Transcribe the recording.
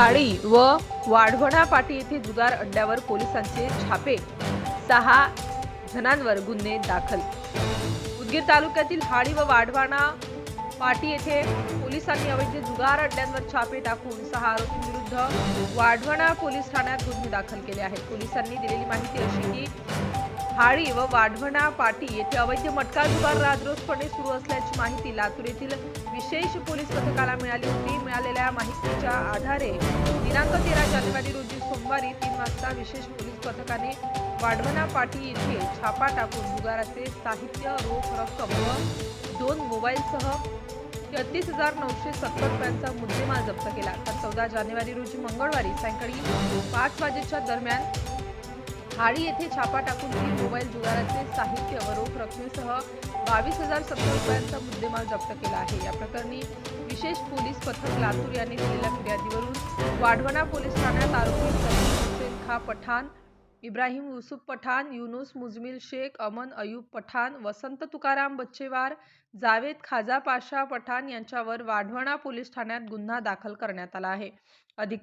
हाडी व वाढवणा पाटी येथे जुगार अड्ड्यावर पोलिसांचे छापे. सहा जणांवर गुन्हे दाखल. उदगीर तालुक्यातील हाडी व वाढवाणा पाटी येथे पोलिसांनी अवैध जुगार अड्ड्यांवर छापे टाकून सहा आरोपींविरुद्ध वाढवणा पोलीस ठाण्यात गुन्हे दाखल केले आहेत. पोलिसांनी दिलेली माहिती अशी की हाळी व वाढवणा पाटी येथे अवैध मटका जुगार राजरोसपणे सुरू असल्याची माहिती लातूर येथील विशेष पोलीस पथकाला मिळाली होती. मिळालेल्या माहितीच्या आधारे दिनांक तेरा जानेवारी रोजी सोमवारी तीन वाजता विशेष पोलीस पथकाने वाढवणा पाटी येथे छापा टाकून जुगाराचे साहित्य रोख रक्कम व दोन मोबाईलसह तेहतीस हजार नऊशे सत्तर रुपयांचा मुद्देमाल जप्त केला. तर चौदा जानेवारी रोजी मंगळवारी सायंकाळी पाच वाजेच्या दरम्यान हाडी येथे छापा टाकून तीन मोबाईल जुगाराचे साहित्य व रोख रकमेसह बावीस हजार सत्तर रुपयांचा मुद्देमाल जप्त केला आहे. या प्रकरणी विशेष पोलीस पथक लातूर यांनी दिलेल्या फिर्यादीवरून वाढवणा पोलीस ठाण्यात आरोपी हुसेन खा पठाण इब्राहिम युसुफ पठाण युनुस मुजमिल शेख अमन अयूब पठाण वसंत तुकाराम बच्चेवार जावेद खाजा पाशा पठाण यांच्यावर वाढवणा पोलीस ठाण्यात गुन्हा दाखल करण्यात आला आहे. अधिक